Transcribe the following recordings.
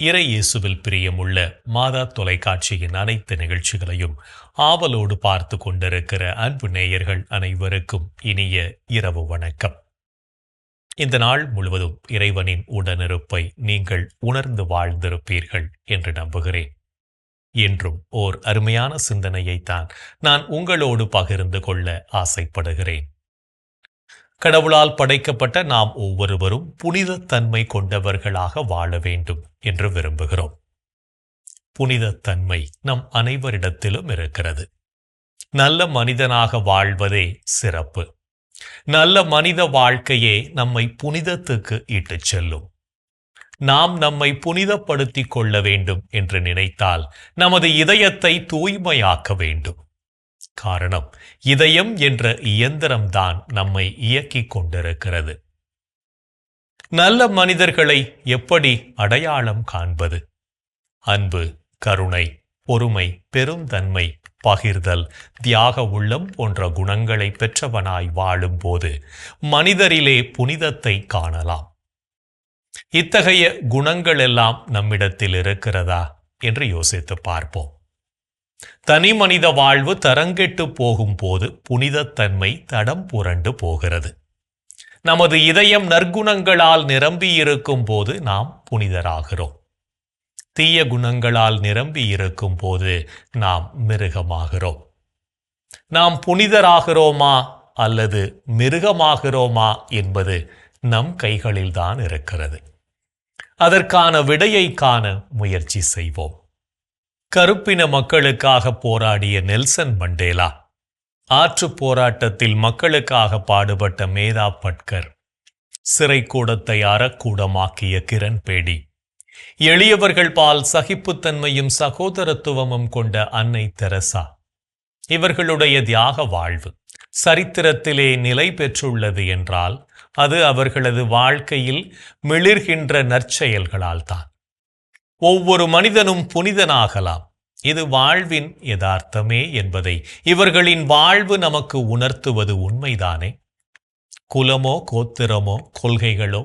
இறை இயேசுவில் பிரியமுள்ள மாதா தொலைக்காட்சியின் அனைத்து நிகழ்ச்சிகளையும் ஆவலோடு பார்த்து கொண்டிருக்கிற அன்பு நேயர்கள் அனைவருக்கும் இனிய இரவு வணக்கம். இந்த நாள் முழுவதும் இறைவனின் உடனிருப்பை நீங்கள் உணர்ந்து வாழ்ந்திருப்பீர்கள் என்று நம்புகிறேன். என்றும் ஓர் அருமையான சிந்தனையைத்தான் நான் உங்களோடு பகிர்ந்து கொள்ள ஆசைப்படுகிறேன். கடவுளால் படைக்கப்பட்ட நாம் ஒவ்வொருவரும் புனிதத்தன்மை கொண்டவர்களாக வாழ வேண்டும் என்று விரும்புகிறோம். புனிதத்தன்மை நம் அனைவரிடத்திலும் இருக்கிறது. நல்ல மனிதனாக வாழ்வதே சிறப்பு. நல்ல மனித வாழ்க்கையே நம்மை புனிதத்துக்கு இட்டுச் செல்லும். நாம் நம்மை புனிதப்படுத்திக் கொள்ள வேண்டும் என்று நினைத்தால் நமது இதயத்தை தூய்மையாக்க வேண்டும். காரணம் இதயம் என்ற இயந்திரம்தான் நம்மை இயக்கிக் கொண்டிருக்கிறது. நல்ல மனிதர்களை எப்படி அடையாளம் காண்பது? அன்பு கருணை பொறுமை பெருந்தன்மை பகிர்தல் தியாக உள்ளம் போன்ற குணங்களை பெற்றவனாய் வாழும்போது மனிதரிலே புனிதத்தை காணலாம். இத்தகைய குணங்களெல்லாம் நம்மிடத்தில் இருக்கிறதா? என்று யோசித்து பார்ப்போம். தனி மனித வாழ்வு தரங்கெட்டு போகும்போது புனிதத்தன்மை தடம் புரண்டு போகிறது. நமது இதயம் நற்குணங்களால் நிரம்பியிருக்கும் போது நாம் புனிதராகிறோம். தீய குணங்களால் நிரம்பியிருக்கும் போது நாம் மிருகமாகிறோம். நாம் புனிதராகிறோமா அல்லது மிருகமாகிறோமா என்பது நம் கைகளில்தான் இருக்கிறது. அதற்கான விடையை காண முயற்சி செய்வோம். கருப்பின மக்களுக்காக போராடிய நெல்சன் மண்டேலா. ஆற்று போராட்டத்தில் மக்களுக்காக பாடுபட்ட மேதா பட்கர். சிறைக்கூடத்தை அறக்கூடமாக்கிய கிரண் பேடி. எளியவர்கள் பால் சகிப்புத்தன்மையும் சகோதரத்துவமும் கொண்ட அன்னை தெரசா. இவர்களுடைய தியாக வாழ்வு சரித்திரத்திலே நிலை பெற்றுள்ளது என்றால் அது அவர்களது வாழ்க்கையில் மிளிர்கின்ற நற்செயல்களால் தான் ஒவ்வொரு மனிதனும் புனிதனாகலாம். இது வாழ்வின் யதார்த்தமே என்பதை. இவர்களின் வாழ்வு நமக்கு உணர்த்துவது உண்மைதானே? குலமோ கோத்திரமோ கொள்கைகளோ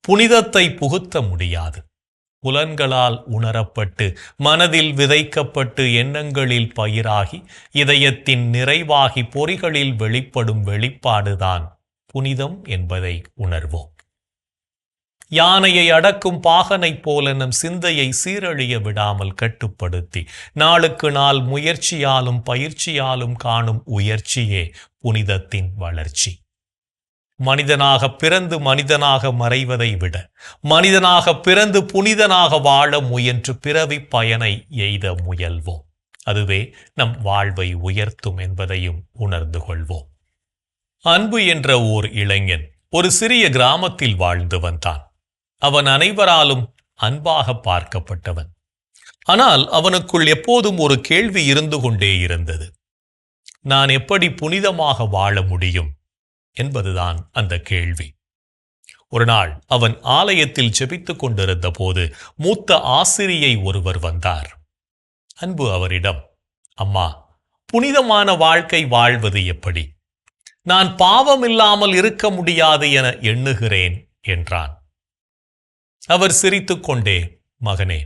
புனிதத்தை புகுத்த முடியாது. புலன்களால் உணரப்பட்டு மனதில் விதைக்கப்பட்டு எண்ணங்களில் பயிராகி இதயத்தின் நிறைவாகி பொறிகளில் வெளிப்படும் வெளிப்பாடுதான் புனிதம் என்பதை உணர்வோம். யானையை அடக்கும் பாகனைப் போல நம் சிந்தையை சீரழிய விடாமல் கட்டுப்படுத்தி. நாளுக்கு நாள் முயற்சியாலும் பயிற்சியாலும் காணும் உயர்ச்சியே புனிதத்தின் வளர்ச்சி. மனிதனாக பிறந்து மனிதனாக மறைவதை விட மனிதனாக பிறந்து புனிதனாக வாழ முயன்று பிறவி பயனை எய்த முயல்வோம். அதுவே நம் வாழ்வை உயர்த்தும் என்பதையும் உணர்ந்து கொள்வோம். அன்பு என்ற ஓர் இளைஞன் ஒரு சிறிய கிராமத்தில் வாழ்ந்து வந்தான். அவன் அனைவராலும் அன்பாக பார்க்கப்பட்டவன். ஆனால் அவனுக்குள் எப்போதும் ஒரு கேள்வி இருந்து கொண்டே இருந்தது. நான் எப்படி புனிதமாக வாழ முடியும்? என்பதுதான் அந்த கேள்வி. ஒரு நாள் அவன் ஆலயத்தில் செபித்துக் கொண்டிருந்த போது மூத்த ஆசிரியை ஒருவர் வந்தார். அன்பு அவரிடம் அம்மா புனிதமான வாழ்க்கை வாழ்வது எப்படி? நான் பாவமில்லாமல் இருக்க முடியாது என எண்ணுகிறேன் என்றான். அவர் சிரித்துக்கொண்டே மகனே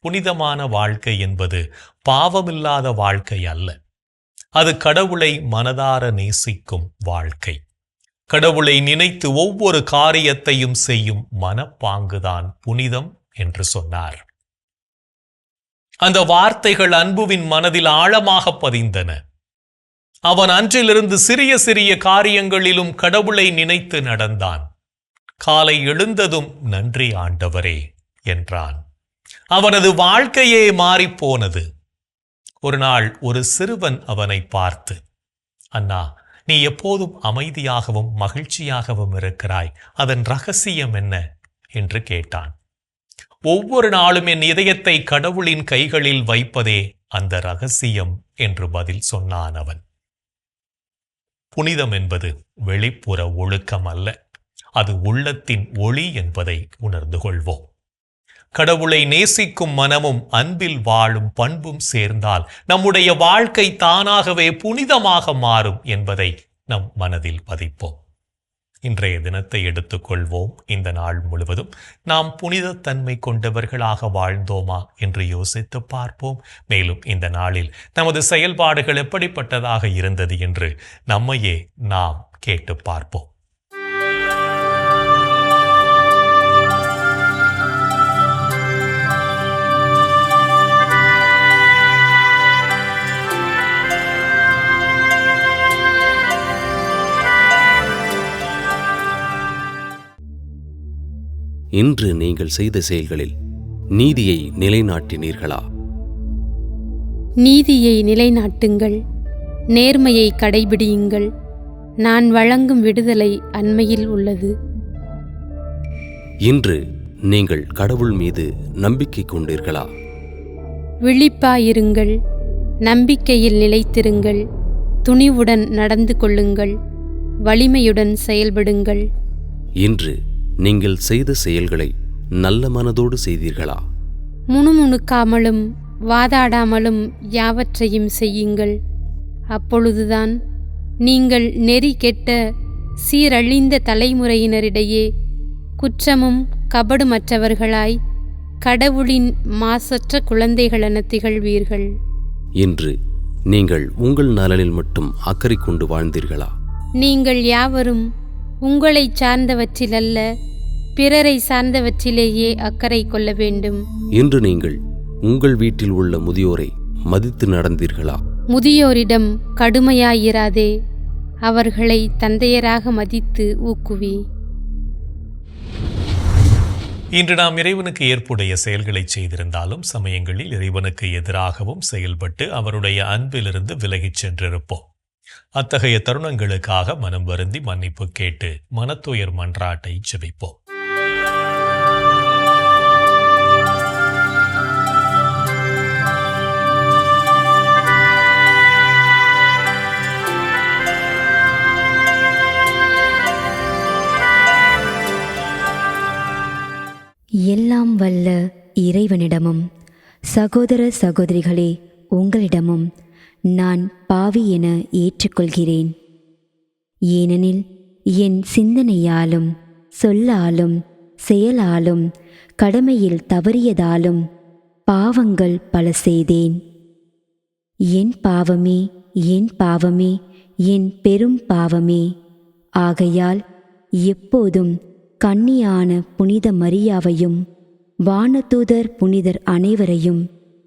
புனிதமான வாழ்க்கை என்பது பாவமில்லாத வாழ்க்கை அல்ல. அது கடவுளை மனதார நேசிக்கும் வாழ்க்கை. கடவுளை நினைத்து ஒவ்வொரு காரியத்தையும் செய்யும் மனப்பாங்குதான் புனிதம் என்று சொன்னார். அந்த வார்த்தைகள் அன்புவின் மனதில் ஆழமாக பதிந்தன. அவன் அன்றிலிருந்து சிறிய சிறிய காரியங்களிலும் கடவுளை நினைத்து நடந்தான். காலை எழுந்ததும் நன்றி ஆண்டவரே என்றான். அவனது வாழ்க்கையே மாறிப்போனது. ஒரு நாள் ஒரு சிறுவன் அவனை பார்த்து அண்ணா நீ எப்போதும் அமைதியாகவும் மகிழ்ச்சியாகவும் இருக்கிறாய். அதன் ரகசியம் என்ன? என்று கேட்டான். ஒவ்வொரு நாளும் என் இதயத்தை கடவுளின் கைகளில் வைப்பதே அந்த ரகசியம் என்று பதில் சொன்னான் அவன். புனிதம் என்பது வெளிப்புற ஒழுக்கம் அல்ல. அது உள்ளத்தின் ஒளி என்பதை உணர்ந்து கொள்வோம். கடவுளை நேசிக்கும் மனமும் அன்பில் வாழும் பண்பும் சேர்ந்தால் நம்முடைய வாழ்க்கை தானாகவே புனிதமாக மாறும் என்பதை நம் மனதில் பதிப்போம். இன்றைய தினத்தை எடுத்துக்கொள்வோம். இந்த நாள் முழுவதும் நாம் புனிதத்தன்மை கொண்டவர்களாக வாழ்ந்தோமா என்று யோசித்து பார்ப்போம். மேலும் இந்த நாளில் நமது செயல்பாடுகள் எப்படிப்பட்டதாக இருந்தது என்று நம்மையே நாம் கேட்டு பார்ப்போம். இன்று நீங்கள் செய்த செயல்களில் நீதியை நிலைநாட்டினீர்களா? நீதியை நிலைநாட்டுங்கள் நேர்மையை கடைபிடியுங்கள். நான் வழங்கும் விடுதலை அண்மையில் உள்ளது. இன்று நீங்கள் கடவுள் மீது நம்பிக்கை கொண்டீர்களா? விழிப்பாயிருங்கள் நம்பிக்கையில் நிலைத்திருங்கள் துணிவுடன் நடந்து கொள்ளுங்கள் வலிமையுடன் செயல்படுங்கள். இன்று நீங்கள் செய்த செயல்களை நல்ல மனதோடு செய்தீர்களா? முணுமுணுக்காமலும் வாதாடாமலும் யாவற்றையும் செய்யுங்கள். அப்பொழுதுதான் நீங்கள் நெறி கெட்ட சீரழிந்த தலைமுறையினரிடையே குற்றமும் கபடுமற்றவர்களாய் கடவுளின் மாசற்ற குழந்தைகளென திகழ்வீர்கள். இன்று நீங்கள் உங்கள் நலனில் மட்டும் அக்கறை கொண்டு வாழ்ந்தீர்களா? நீங்கள் யாவரும் உங்களைச் சார்ந்தவற்றிலல்ல பிறரை சார்ந்தவற்றிலேயே அக்கறை கொள்ள வேண்டும். இன்று நீங்கள் உங்கள் வீட்டில் உள்ள முதியோரை மதித்து நடந்தீர்களா? முதியோரிடம் கடுமையாயிராதே அவர்களை தந்தையராக மதித்து ஊக்குவி. இன்று நாம் இறைவனுக்கு ஏற்புடைய செயல்களை செய்திருந்தாலும் சமயங்களில் இறைவனுக்கு எதிராகவும் செயல்பட்டு அவருடைய அன்பிலிருந்து விலகிச் சென்றிருப்போம். அத்தகைய தருணங்களுக்காக மனம் வருந்தி மன்னிப்பு கேட்டு மனத்துயர் மன்றாட்டை ஜெபிப்போம். எல்லாம் வல்ல இறைவனிடமும் சகோதர சகோதரிகளே உங்களிடமும் நான் பாவி என ஏற்றுக்கொள்கிறேன். ஏனெனில் என் சிந்தனையாலும் சொல்லாலும் செயலாலும் கடமையில் தவறியதாலும் பாவங்கள் பல செய்தேன். என் பாவமே என் பாவமே என் பெரும் பாவமே. ஆகையால் எப்போதும் கன்னியான புனித மரியாவையும் வானதூதர் புனிதர் அனைவரையும்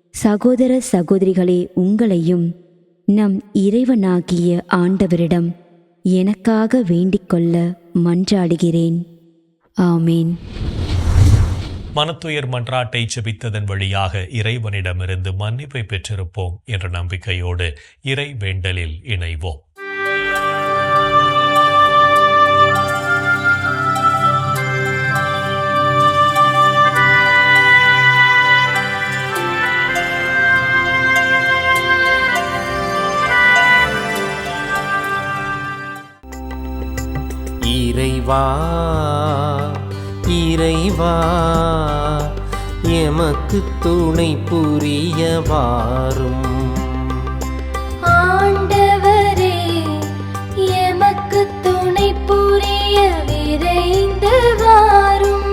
சகோதர சகோதரிகளே உங்களையும் நம் இறைவனாகிய ஆண்டவரிடம் எனக்காக வேண்டிக்கொள்ள மன்றாடுகிறேன். ஆமேன். மனத்துயர் மன்றாட்டை செபித்ததன் வழியாக இறைவனிடமிருந்து மன்னிப்பை பெற்றிருப்போம் என்ற நம்பிக்கையோடு இறை வேண்டலில் இணைவோம். இறைவா இறைவா எமக்கு துணை புரிய வாரும் ஆண்டவரே எமக்கு துணை புரிய விரைந்து வாரும்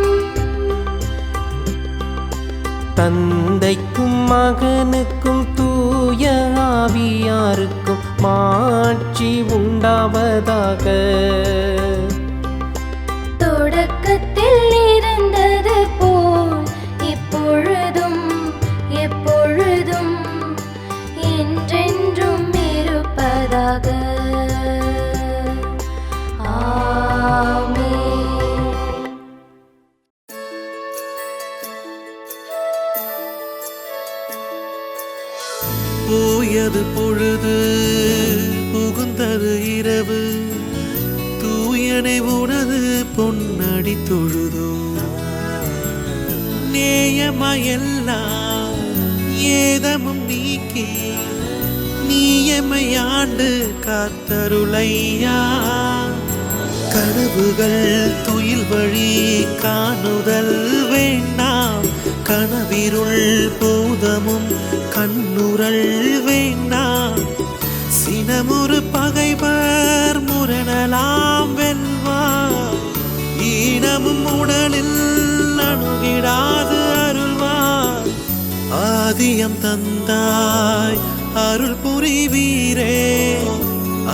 தந்தைக்கும் மகனுக்கும் தூய ஆவியாருக்கும் மாட்சி உண்டாவதாக. தொடக்க உடலில் அணுகிடாது அருள்வாய் ஆதியம் தந்தாய் அருள் புரிவீரே.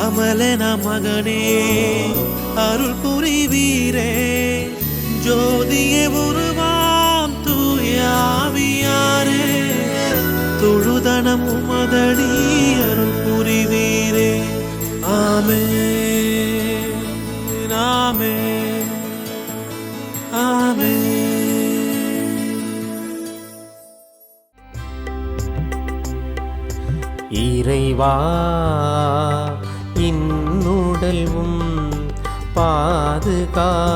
அமலன மகனே அருள் புரிவீரே. ஜோதியே உருவாம் தூயாவியாரே தொழுதனம் உமதடி அருள் புரிவீரே. ஆமே ஆமே இறைவா இன்னுடல்வும் பாதுகாப்பில்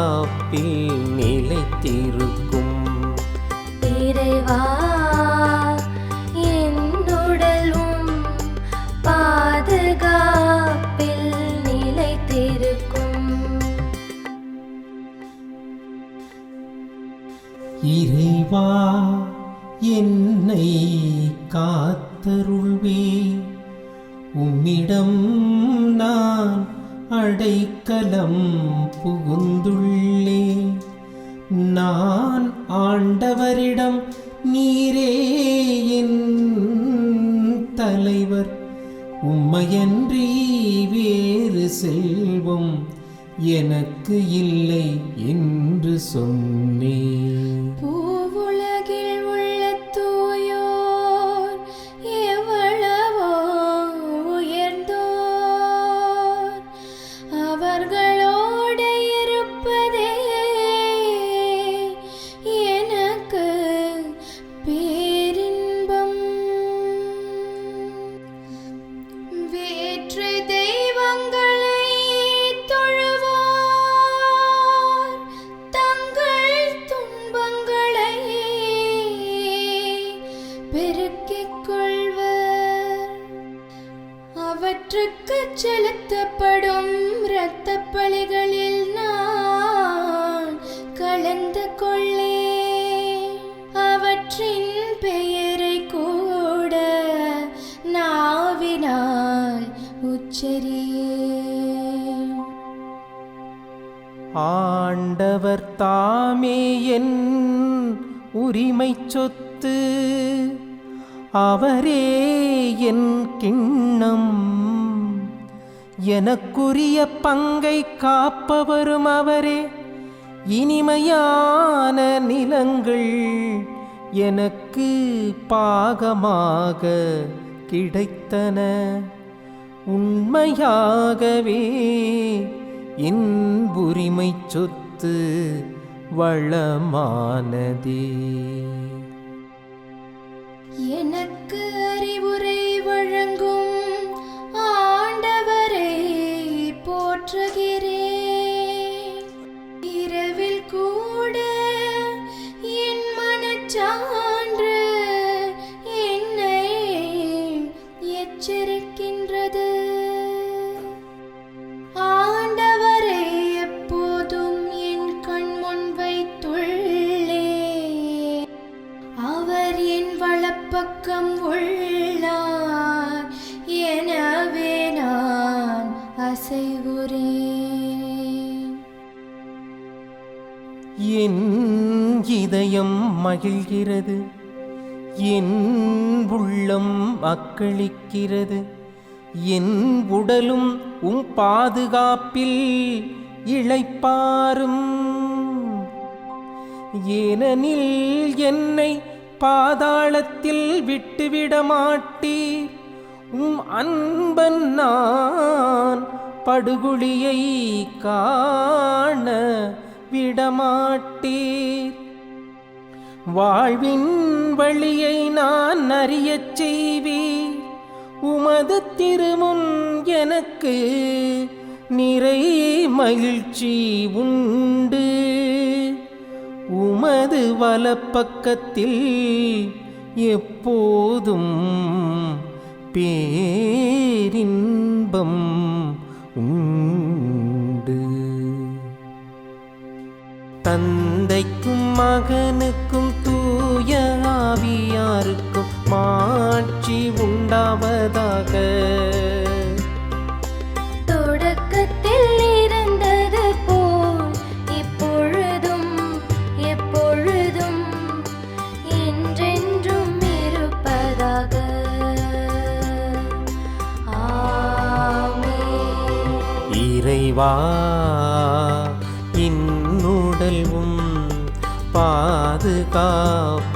எனக்குரிய பங்கை காப்பவரும் அவரே. இனிமையான நிலங்கள் எனக்கு பாகமாக கிடைத்தன. உண்மையாகவே என் உரிமை சொத்து வளமானதே. போற்றுகிறேன் இரவில் கூட என் மனச்சான்று என்னை எச்சரிக்கின்றது. ஆண்டவரை எப்போதும் என் கண் முன் வைத்துள்ளே அவர் என் வலப்பக்கம் உள்ளார். நான் என் இதயம் மகிழ்கிறது என் உள்ளம் அக்களிக்கிறது என் உடலும் உம் பாதுகாப்பில் இழைப்பாரும் ஏனெனில் என்னை பாதாளத்தில் விட்டுவிடமாட்டீ உம் அன்பன் நான் படுகுழியை காண விடமாட்டீர். வாழ்வின் வழியை நான் அறியச் செய்வீர். உமது திருமுன் எனக்கு நிறை மகிழ்ச்சி உண்டு. உமது வலப்பக்கத்தில் எப்போதும் பேரின்பம் உண்டு. தந்தைக்கும் மகனுக்கும் தூய ஆவியாருக்கும் மாட்சி உண்டாவதாக இறைவா இன்னுடல்வும் பாதுகாப்பு.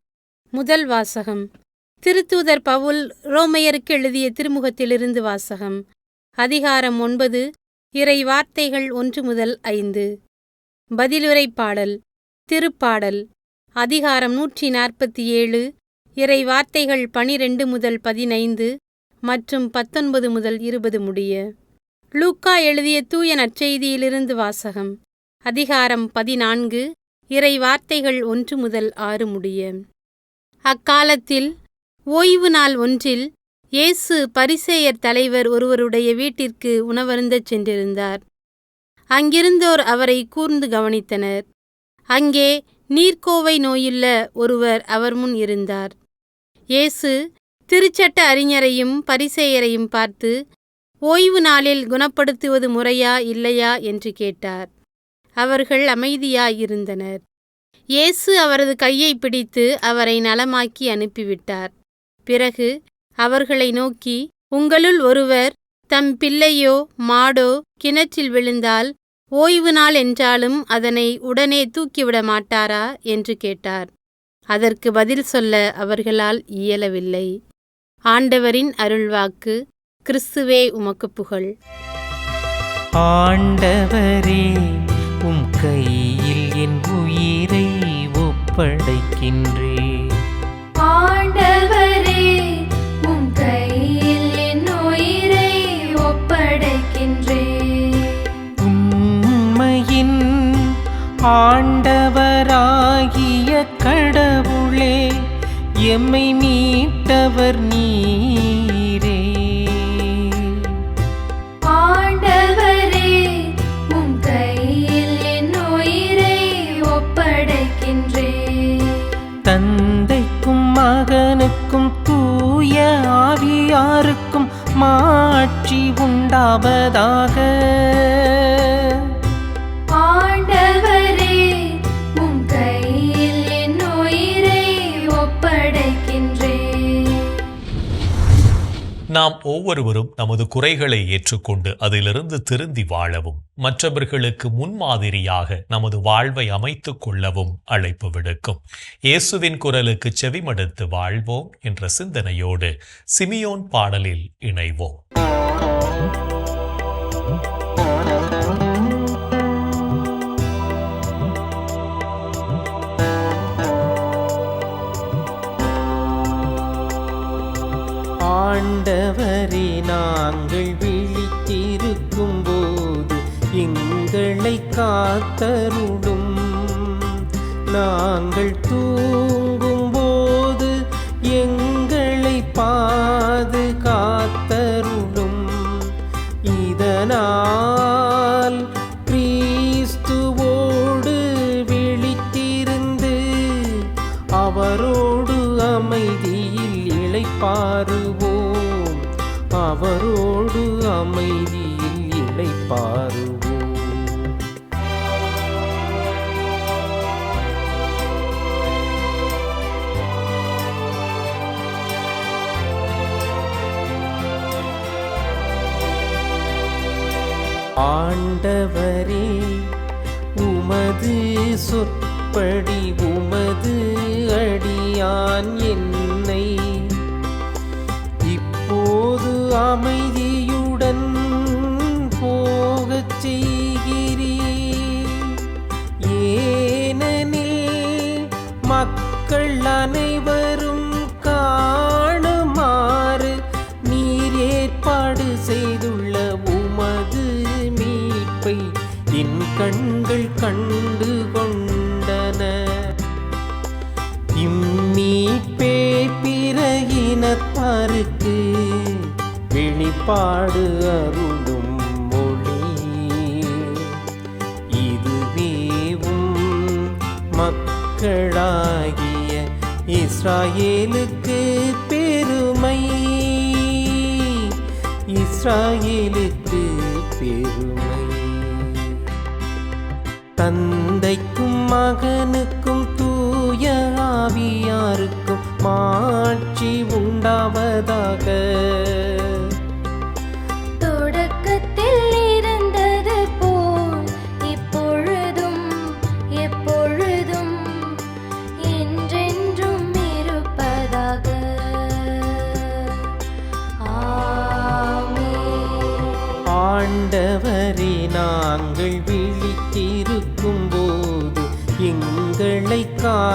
முதல் வாசகம். திருத்தூதர் பவுல் ரோமையருக்கு எழுதிய திருமுகத்திலிருந்து வாசகம். அதிகாரம் ஒன்பது இறை வார்த்தைகள் ஒன்று முதல் ஐந்து. பதிலுரை பாடல் திருப்பாடல் அதிகாரம் நூற்றி நாற்பத்தி ஏழு இறை வார்த்தைகள் பனிரெண்டு முதல் பதினைந்து மற்றும் பத்தொன்பது முதல் இருபது முடிய. லூக்கா எழுதிய தூய நற்செய்தியிலிருந்து வாசகம். அதிகாரம் பதினான்கு இறை வார்த்தைகள் ஒன்று முதல் ஆறு முடிய. அக்காலத்தில் ஓய்வு நாள் ஒன்றில் இயேசு பரிசேயர் தலைவர் ஒருவருடைய வீட்டிற்கு உணவருந்தச் சென்றிருந்தார். அங்கிருந்தோர் அவரை கூர்ந்து கவனித்தனர். அங்கே நீர்க்கோவை நோயுள்ள ஒருவர் அவர் முன் இருந்தார். இயேசு திருச்சட்ட அறிஞரையும் பரிசேயரையும் பார்த்து ஓய்வு நாளில் குணப்படுத்துவது முறையா இல்லையா? என்று கேட்டார். அவர்கள் அமைதியாயிருந்தனர். இயேசு அவரது கையை பிடித்து அவரை நலமாக்கி அனுப்பிவிட்டார். பிறகு அவர்களை நோக்கி உங்களுள் ஒருவர் தம் பிள்ளையோ மாடோ கிணற்றில் விழுந்தால் ஓய்வு நாள் என்றாலும் அதனை உடனே தூக்கிவிட மாட்டாரா? என்று கேட்டார். அதற்கு பதில் சொல்ல அவர்களால் இயலவில்லை. ஆண்டவரின் அருள்வாக்கு கிறிஸ்துவே உமக்கு புகழ். ஆண்டவரே உம் கையில் என் உயிரை ஒப்படைக்கின்றே ஆண்டவரே உம் கையில் என் உயிரை ஒப்படைக்கின்றேன் உண்மையின் ஆண்டவராகிய கடவுளே எம்மை மீட்டவர் நீரே மகனுக்கும் தூய ஆவியாருக்கும் மாட்சி உண்டாவதாக. நாம் ஒவ்வொருவரும் நமது குறைகளை ஏற்றுக்கொண்டு அதிலிருந்து திருந்தி வாழவும் மற்றவர்களுக்கு முன்மாதிரியாக நமது வாழ்வை அமைத்துக் கொள்ளவும் அழைப்பு விடுக்கும். இயேசுவின் குரலுக்கு செவிமடுத்து வாழ்வோம் என்ற சிந்தனையோடு சிமியோன் பாடலில் இணைவோம். ஆண்டவரே நாங்கள் விழித்திருக்கும் போது எங்களை காத்தருடும் நாங்கள் தூங்கும் போது எங்கள் அமைதியில் இழைப்பாருவோம் ஆண்டவரே உமது சொற்படி உமது அடியான் என்னை. இப்போது அமைதி அனைவரும் காணுமாறு நீர் ஏற்பாடு செய்துள்ள உமது மீட்பை என் கண்கள் கண்டு கொண்டன. இம்மீட்பே பிற இனத்தாருக்கு வெளிப்பாடு அருளும் மொழி. இதுவேவும் மக்களாய் இஸ்ராயேலுக்கு பெருமை. இஸ்ராயேலுக்கு பெருமை. தந்தைக்கும் மகனுக்கும் தூய ஆவியாருக்கும் மாட்சி உண்டாவதாக.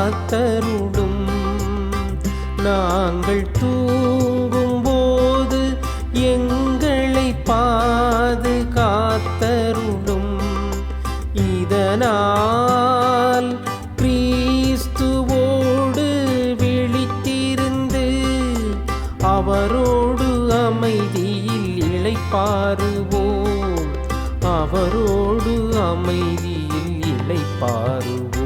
காத்தருளும். நாங்கள் தூங்கும் போது எங்களை பாது பாதுகாத்தருளும். இதனால் கிறிஸ்துவோடு விழித்திருந்து அவரோடு அமைதியில் இழைப்பாருவோம் அவரோடு அமைதியில் இழைப்பாருவோம்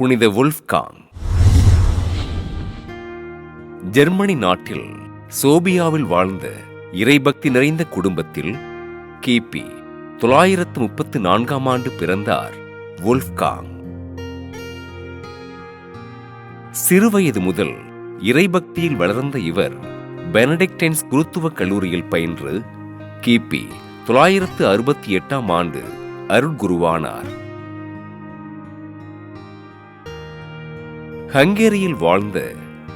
புனித வுல்ஃப்காங் ஜெர்மனி நாட்டில் சோபியாவில் வாழ்ந்த இறைபக்தி நிறைந்த குடும்பத்தில் கிபி தொள்ளாயிரத்து முப்பத்து நான்காம் ஆண்டு பிறந்தார் வுல்ஃப்காங் சிறுவயது முதல் இறைபக்தியில் வளர்ந்த இவர் பெனடிக்டைன்ஸ் குருத்துவ கல்லூரியில் பயின்று கிபி தொள்ளாயிரத்து அறுபத்தி எட்டாம் ஆண்டு அருட்குருவானார். ஹங்கேரியில் வாழ்ந்த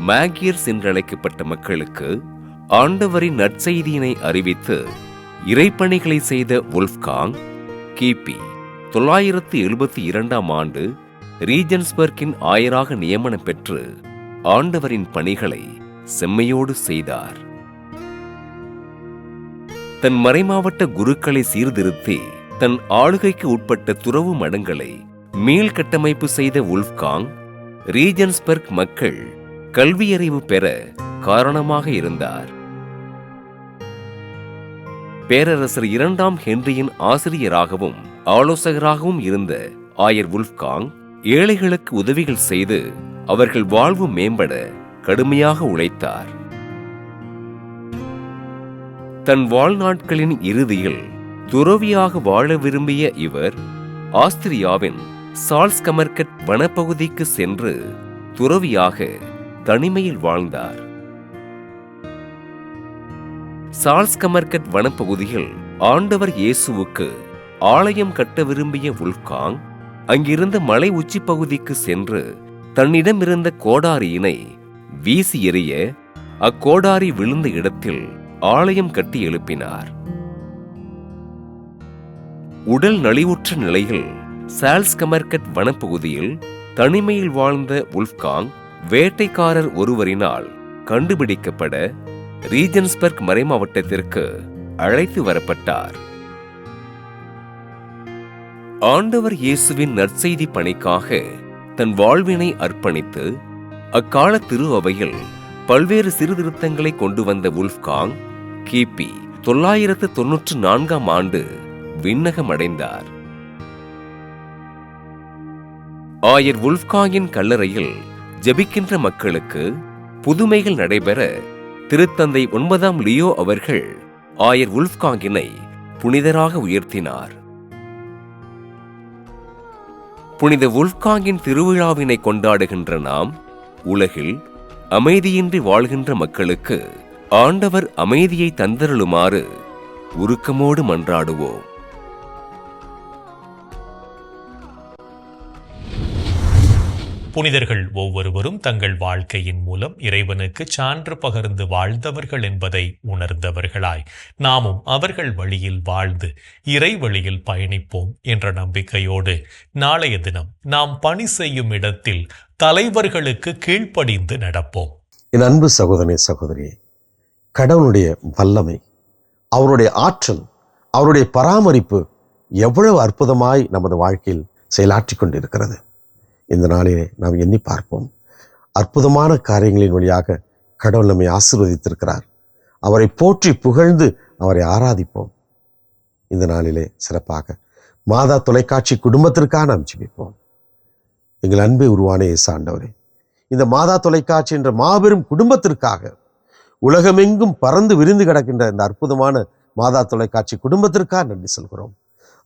மேகியர்ஸ் என்றழைக்கப்பட்ட மக்களுக்கு ஆண்டவரின் நற்செய்தியினை அறிவித்து இறைப்பணிகளை செய்த உல்ஃப்காங் கிபி தொள்ளாயிரத்து எழுபத்தி இரண்டாம் ஆண்டு ரீஜன்ஸ்பர்க்கின் ஆயராக நியமனம் பெற்று ஆண்டவரின் பணிகளை செம்மையோடு செய்தார். தன் மறைமாவட்ட குருக்களை சீர்திருத்தி தன் ஆளுகைக்கு உட்பட்ட துறவு மடங்களை மீள்கட்டமைப்பு செய்த உல்ஃப்காங் ரீஜன்ஸ்பர்க் மக்கள் கல்வியறிவு பெற காரணமாக இருந்தார். பேரரசர் இரண்டாம் ஹென்ரியின் ஆசிரியராகவும் ஆலோசகராகவும் இருந்த ஆயர் உல்ஃப்காங் ஏழைகளுக்கு உதவிகள் செய்து அவர்கள் வாழ்வு மேம்பட கடுமையாக உழைத்தார். தன் வாழ்நாட்களின் இறுதியில் துறவியாக வாழ விரும்பிய இவர் ஆஸ்திரியாவின் சால்ஸ்கமர்கட் வனப்பகுதிக்கு சென்று துறவியாக தனிமையில் வாழ்ந்தார். சால்ஸ்கமர்கட் வனப்பகுதியில் ஆண்டவர் இயேசுவுக்கு ஆலயம் கட்ட விரும்பிய உல்காங் அங்கிருந்த மலை உச்சி பகுதிக்கு சென்று தன்னிடமிருந்த கோடாரியினை வீசி எறிய அக்கோடாரி விழுந்த இடத்தில் ஆலயம் கட்டி எழுப்பினார். உடல் நலிவுற்ற நிலையில் சால்ஸ் கமர்கட் வனப்பகுதியில் தனிமையில் வாழ்ந்த உல்ஃப்காங் வேட்டைக்காரர் ஒருவரினால் கண்டுபிடிக்கப்பட ரீஜன்ஸ்பர்க் மறைமாவட்டத்திற்கு அழைத்து வரப்பட்டார். ஆண்டவர் இயேசுவின் நற்செய்தி பணிக்காக தன் வாழ்வினை அர்ப்பணித்து அக்கால திரு அவையில் பல்வேறு சீர்திருத்தங்களை கொண்டு வந்த உல்ஃப்காங் கிபி தொள்ளாயிரத்து தொன்னூற்று நான்காம் ஆண்டு விண்ணகம் ஆயர் உல்ஃப்காயின் கல்லறையில் ஜெபிக்கின்ற மக்களுக்கு புதுமைகள் நடைபெற திருத்தந்தை ஒன்பதாம் லியோ அவர்கள் ஆயர் உல்ஃப்காங்கினை புனிதராக உயர்த்தினார். புனித உல்ஃப்காங்கின் திருவிழாவினை கொண்டாடுகின்ற நாம் உலகில் அமைதியின்றி வாழ்கின்ற மக்களுக்கு ஆண்டவர் அமைதியை தந்தருளுமாறு உருக்கமோடு மன்றாடுவோம். புனிதர்கள் ஒவ்வொருவரும் தங்கள் வாழ்க்கையின் மூலம் இறைவனுக்கு சான்று பகர்ந்து வாழ்ந்தவர்கள் என்பதை உணர்ந்தவர்களாய். நாமும் அவர்கள் வழியில் வாழ்ந்து இறை வழியில் பயணிப்போம் என்ற நம்பிக்கையோடு நாளைய தினம் நாம் பணி செய்யும் இடத்தில் தலைவர்களுக்கு கீழ்ப்படிந்து நடப்போம். என் அன்பு சகோதரனே சகோதரியே கடவுளுடைய வல்லமை அவருடைய ஆற்றல் அவருடைய பராமரிப்பு எவ்வளவு அற்புதமாய் நமது வாழ்க்கையில் செயலாற்றி கொண்டிருக்கிறது. இந்த நாளிலே நாம் எண்ணி பார்ப்போம். அற்புதமான காரியங்களின் வழியாக கடவுள் நம்மை ஆசிர்வதித்திருக்கிறார். அவரை போற்றி புகழ்ந்து அவரை ஆராதிப்போம். இந்த நாளிலே சிறப்பாக மாதா தொலைக்காட்சி குடும்பத்திற்காக நாம் ஜிபிப்போம். எங்கள் அன்பை உருவான இயேசு இந்த மாதா தொலைக்காட்சி என்ற மாபெரும் குடும்பத்திற்காக உலகமெங்கும் பறந்து விரிந்து கிடக்கின்ற இந்த அற்புதமான மாதா தொலைக்காட்சி குடும்பத்திற்காக நன்றி சொல்கிறோம்.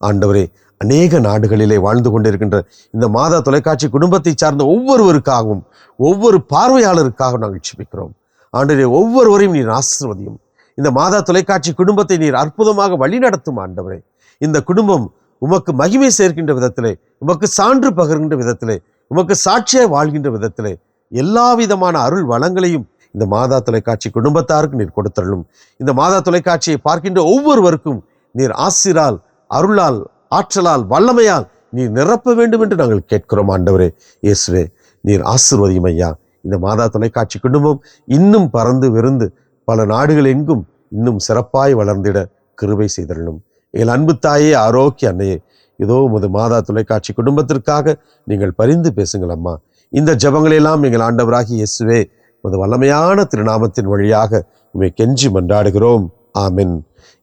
ஆண்டவரே அநேக நாடுகளிலே வாழ்ந்து கொண்டிருக்கின்ற இந்த மாதா தொலைக்காட்சி குடும்பத்தை சார்ந்த ஒவ்வொருவருக்காகவும் ஒவ்வொரு பார்வையாளருக்காகவும் நாங்கள் ஜெபிக்கிறோம். ஆண்டவரே ஒவ்வொருவரையும் நீர் ஆசிர்வதியும். இந்த மாதா தொலைக்காட்சி குடும்பத்தை நீர் அற்புதமாக வழிநடத்தும் ஆண்டவரே. இந்த குடும்பம் உமக்கு மகிமை சேர்க்கின்ற விதத்திலே உமக்கு சான்று பகிர்கின்ற விதத்திலே உமக்கு சாட்சியாக வாழ்கின்ற விதத்திலே எல்லா விதமான அருள் வளங்களையும் இந்த மாதா தொலைக்காட்சி குடும்பத்தாருக்கு நீர் கொடுத்தருளும். இந்த மாதா தொலைக்காட்சியை பார்க்கின்ற ஒவ்வொருவருக்கும் நீர் ஆசிரால் அருளால் ஆற்றலால் வல்லமையால் நீர் நிரப்ப வேண்டும் என்று நாங்கள் கேட்கிறோம் ஆண்டவரே. இயேசுவே நீர் ஆசிர்வதியும் ஐயா. இந்த மாதா தொலைக்காட்சி குடும்பம் இன்னும் பறந்து விருந்து பல நாடுகள் எங்கும் இன்னும் சிறப்பாய் வளர்ந்திட கிருபை செய்தரணும் எங்கள் அன்பு தாயே ஆரோக்கிய அன்னையே இதோ உமது மாதா தொலைக்காட்சி குடும்பத்திற்காக நீங்கள் பரிந்து பேசுங்கள் அம்மா. இந்த ஜபங்களெல்லாம் எங்கள் ஆண்டவராகி இயேசுவே உமது வல்லமையான திருநாமத்தின் வழியாக உமை கெஞ்சி மன்றாடுகிறோம். ஆமென்.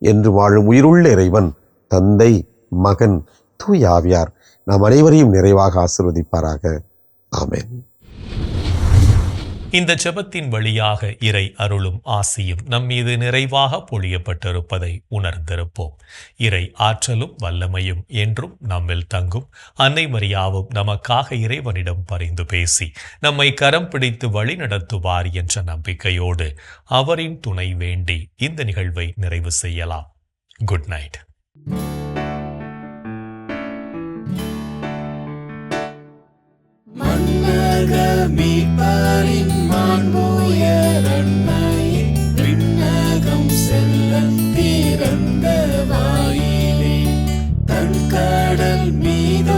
என்று வாழும் உயிருள்ள இறைவன் தந்தை மகன் தூய் ஆவியார் நாம் அனைவரையும் நிறைவாக ஆசிர்வதிப்பாராக. ஆமேன். இந்த ஜெபத்தின் வழியாக இறை அருளும் ஆசியும் நம் மீது நிறைவாக பொழியப்பட்டிருப்பதை உணர்ந்திருப்போம். இறை ஆற்றலும் வல்லமையும் என்றும் நம்மில் தங்கும். அன்னை மரியாவும் நமக்காக இறைவனிடம் பரிந்து பேசி நம்மை கரம் பிடித்து வழி நடத்துவார் என்ற நம்பிக்கையோடு அவரின் துணை வேண்டி இந்த நிகழ்வை நிறைவு செய்யலாம். Good night. மீட்பாரின் மாண்புயர் அன்னையின் விண்ணகம் செல்ல திறந்த வாயிலே தன் கடல் மீது